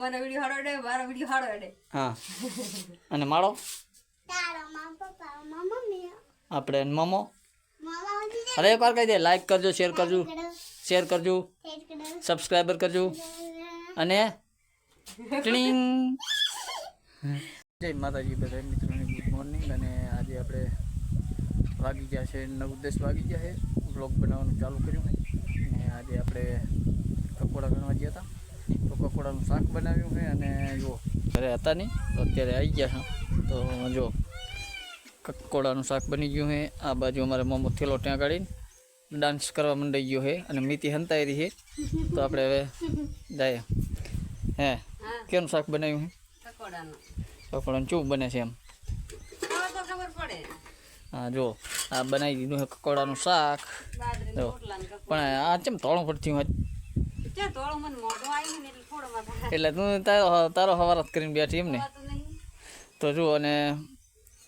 મને વીડિયો હાડો અડે મારો વીડિયો હાડો. અડે હા. અને માળો તારો માં પપ્પા માં મમ્મી. આપણે મમો? અરે પાર કહી દે લાઈક કરજો શેર કરજો. શેર કરજો. સબસ્ક્રાઈબર કરજો. અને ટીણીંગ જય માતાજી બધા મિત્રોને ગુડ મોર્નિંગ અને આજે આપણે વાગી ગયા છે નવ દસ વાગી ગયા છે. બ્લોગ બનાવવાનું ચાલુ કર્યું અને આજે આપણે પકોડા ગણવા ગયા હતા. તો કકોડાનું શાક બનાવ્યું છે અને જો ઘરે હતા નહીં તો અત્યારે આવી ગયા છે. તો જો કકોડાનું શાક બની ગયું છે. આ બાજુ અમારે મોમો થેલો ત્યાં કાઢીને ડાન્સ કરવા મંડાઈ ગયો છે અને મીતી હંતાઈ રહી છે. તો આપણે હવે જાય હે કેનું શાક બનાવ્યું છે? કકોડાનું. ચૂપ બને છે એમ? હા જો આ બનાવી દીધું છે કકોડાનું શાક. જો. પણ આ ચેમ તળું પડતી હોય? એટલે તું તારો તારો હવારત કરીને બેઠી એમ ને? તો જુઓ અને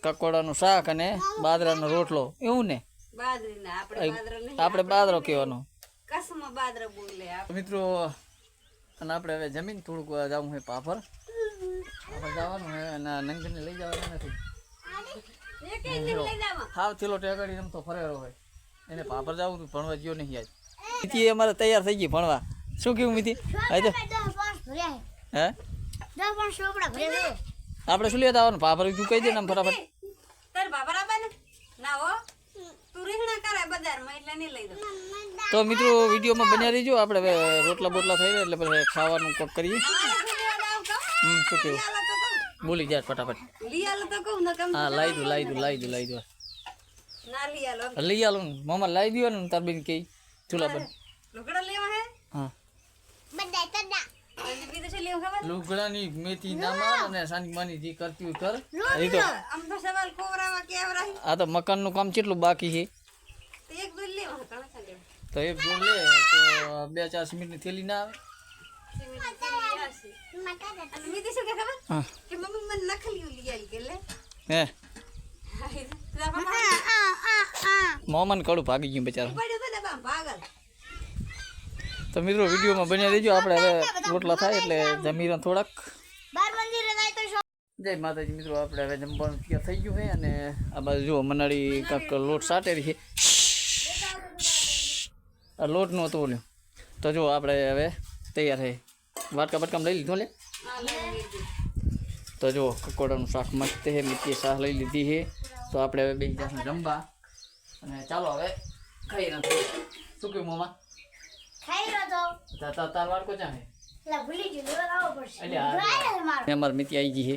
કકોડાનું શાક અને બાજરાનો રોટલો એવું ને? આપણે બાજરો નહીં કહેવાનો. મિત્રો અને આપણે હવે જમીન થોડુંક જવું હોય પાપર. પાપર જવાનું છે અને નંગને લઈ જવાનું નથી. હાવ થેલો ટેકાડી રમતો ફરેરો હોય. એને પાપર જવું તું ભણવા ગયો નહીં આજ એ અમારે તૈયાર થઈ ગઈ ભણવા. શું કેવું મિતિ આજે હે. આપણે શું લેતા આવવાનું? પાપર તું કહી દે ને આમ ફટાફટ. તાર બાબર આબાને ના? હો. તું રીહણા કરે બજારમાં એટલે નહીં લઈ દો તો મિત્રો વિડીયોમાં બન્યા રહીજો. આપણે રોટલા બોટલા થઈ રહ્યા એટલે પછી ખાવાનું કોક કરીએ. હમ શું કેવું બોલી જાય ફટાફટ. લઈ આલો તો કહું ને હા લાવી દઉં લાવી દઉં લાવી દઉં લાવી દઉં ના લઈ આલો. લઈ આલો ને. મામા લાવી દો ને તાર બેન કે. ચૂલા બન લુગડા લેવા હે હા બધા તડા અને બીજું શું લેવું ખબર લુગડાની મેથી ના માર અને સાની માની જે કરતી હોય કર. એ તો આમ તો સવાલ કોવરામાં કેવરાઈ આ તો મકાનનું કામ કેટલું બાકી છે? તો એક દૂધ લેવા તો એક જોડ લે તો બે ચાર સિમેન્ટની થેલી ના આવે? મોમન કડું ભાગી ગયું ખબર તો મિત્રો વિડીયોમાં બન્યા રહેજો. આપણે હવે રોટલા થાય એટલે જમીરા થોડાક. જાય માતાજી મિત્રો આપણે હવે જમવાનું ત્યાં થઈ ગયું છે અને આ બાજુ જો મનાળી કાંક લોટ સાટેલી છે. આ લોટ નો હતો ઓલ્યો તો જો આપણે હવે તૈયાર છે. વાટકા બટકામ લઈ લીધો લે. તો જો કકોડાનું શાક મસ્ત છે મીઠી શાક લઈ લીધી છે. તો આપણે હવે બે જાતનું જમવા. અને ચાલો હવે ખાઈ નથી શું કહ્યું મોમાં? અમારી મિત્ર આવી ગઈ છે.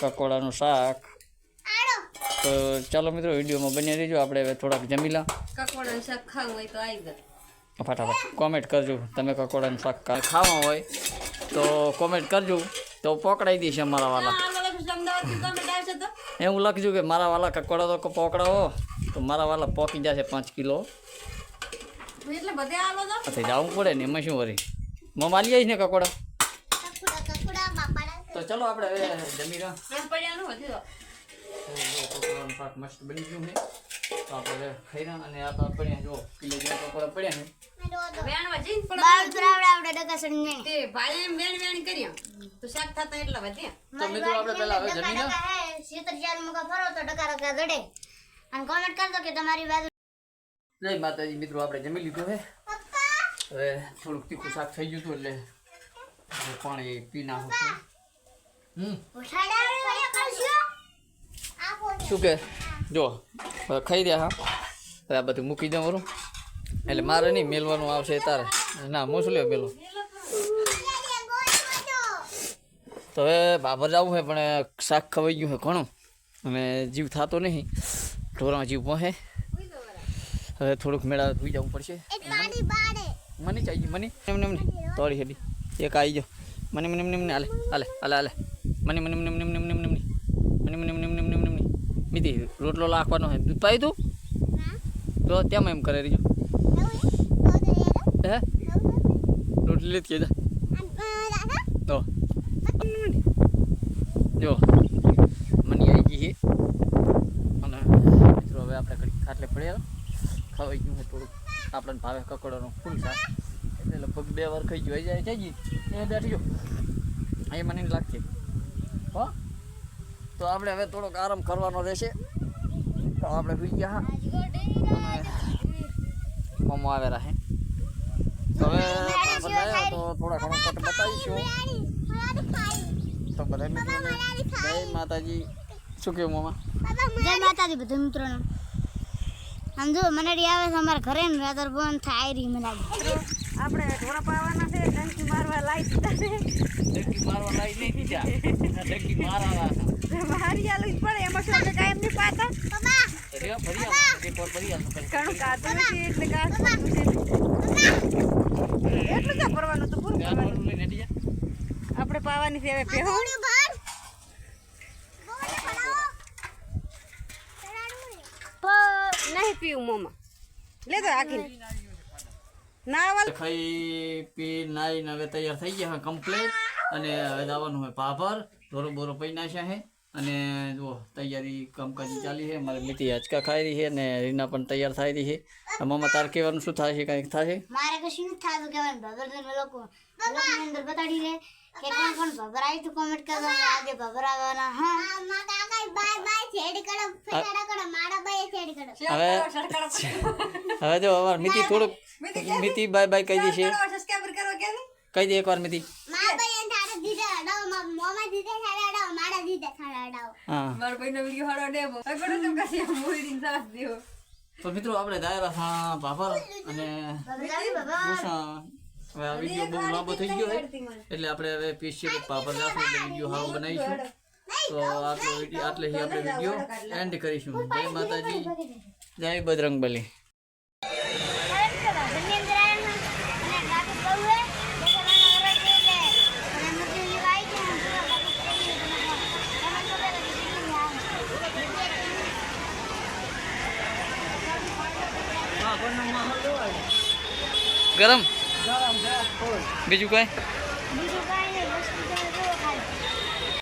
કકોડાનું શાક. તો ચાલો મિત્રો વિડીયોમાં બની રહેજો. આપણે હવે થોડાક જમી લા કકોડાનું શાક ખાવું હોય તો આવી જાય ફટાફટ કોમેન્ટ કરજો તમે કકોડાનું શાક ખાવા હોય તો કોમેન્ટ કરજો. તો પકડાઈ દઈશ અમારા વાલા. એવું લખજો કે મારા વાલા કકોડા તો પકડાવો. તો મારા વાલા પોકી જશે પાંચ કિલો. એટલે બધે આલો તો. પછી જવું પડે ને એમાં શું વરી? મમ આલી આવીશ ને કકોડા? તો ચલો આપણે હવે જમી રહ્યા એમ પડ્યાનું વધી તો. કકોડાનું શાક મસ્ત બની ગયું છે. તો આપણે ખાઈ રહ્યા અને આ પડ્યા જો કિલો જેવા કકોડા પડ્યા ને વેણવા જઈને પણ બાર ઉતરાવડે આપણે ડકાસણ નહીં તે ભાઈ એમ વેણ વેણ કર્યા. તો શાક થતા એટલા વધ્યા તો મિત્રો આપણે પહેલા હવે જમી લો શીતળ ચાર મુકા ફરો તો ડકા ડકા ગડે અને કોમેન્ટ કરજો કે તમારી બાજુ જય માતાજી, મિત્રો, આપણે જમી લીધું છે હવે થોડુંક તીખું શાક થઈ ગયું હતું એટલે પાણી પી નાખું હમ. શું કે? જો ખાઈ રહ્યા હા. હવે આ બધું મૂકી દઉં બરું એટલે મારે નહીં મેલવાનું આવશે તારે. ના શું લ્યો મેલો? તો હવે બાબર જવું છે પણ શાક ખવાઈ ગયું છે ઘણું. અને જીવ થતો નહીં. ઢોરમાં જીવ પહોંચે હવે થોડુંક મેળા ધોઈ જવું પડશે મને બાડે મને એમને એમને તોડી હેડી એક આવી જાઓ મને મને એમને એમને હાલે હાલે હાલે હાલે મને મને એમને એમને એમને એમને એમને મને મને એમને એમને એમને એમને મીધી રોટલો લાખવાનો છે દૂધ પાઈ તું તો તેમ એમ કરે રહીજો હે રોટલી લેતી જા તો જો મને આવી ગઈ છે અને મિત્રો હવે આપણે ખાટલે પડ્યા ખવાઈ ગયું થોડુંક આપણને ભાવે કકડોનો ફૂલ શાક. એટલે લગભગ બે વાર ખાઈ ગયું. જાય છે જી એ બેઠી ગયો એ મને લાગશે. હો? તો આપણે હવે થોડોક આરામ કરવાનો રહેશે. તો આપણે સુઈ ગયા હા. મમ્મા આવેલા હે. તો હવે બતાવ્યા તો થોડા ઘણો કટ બતાવીશું. તો બધા મિત્રોને. જય માતાજી. શું કહ્યું મમ્મા જય માતાજી બધા મિત્રોને. આમ જો મનાડી આવે છે અમારા ઘરે ને વેધર બંધ થાય આયરી મનાડી આપણે ઢોરા પાવાના છે ડંકી મારવા લાઈ દીધા ડંકી મારવા લાઈ નહીં દીધા ડંકી મારવા મારી આલુ જ પડે એમાં શું કે કાયમ નહીં પાતા નથી એટલે એટલું તો પૂરું કરવાનું? હટી જા. આપણે પાવાની છે હવે પીવું મોમાં. લે તો આખી નાવલ ખાઈ પી નાઈને હવે તૈયાર થઈ ગયા કમ્પ્લીટ અને હવે જવાનું હોય પાપર ધોરો બોરો પૈ નાખ્યા છે અને જુઓ તૈયારી કામકાજ ચાલી છે. મારી મીઠી હચકા ખાઈ રહી છે અને રીના પણ તૈયાર થઈ રહી છે. મમ્મા તાર કહેવાનું શું થાય છે કંઈક થશે મારે કશું નથી થતું કહેવાય ભગર તમે લોકો અંદર બતાડી દે કે કોણ કોણ ભગર આવી તો કોમેન્ટ કરજો આજે ભગર આવવાના હા? હવે હવે જો અમાર મિતિ થોડુંક મિતિ બાય બાય કહી દેશે કરો કે કહી દે એકવાર મિતિ હા મારા ભાઈનો વિડિયો હાડો દેવો અગડો તો મિત્રો આપણે દાયરા હા પાભર અને વીડિયો બહુ લાંબો થઈ ગયો એટલે આપણે હવે પીસી પાપડ એટલે વીડિયો હાવ બનાવીશું. તો આટલો વીડિયો આટલે આપણે વીડિયો એન્ડ કરીશું. જય માતાજી. જય બજરંગબલી. ગરમ? બીજું કઈ? બીજું કાંઈ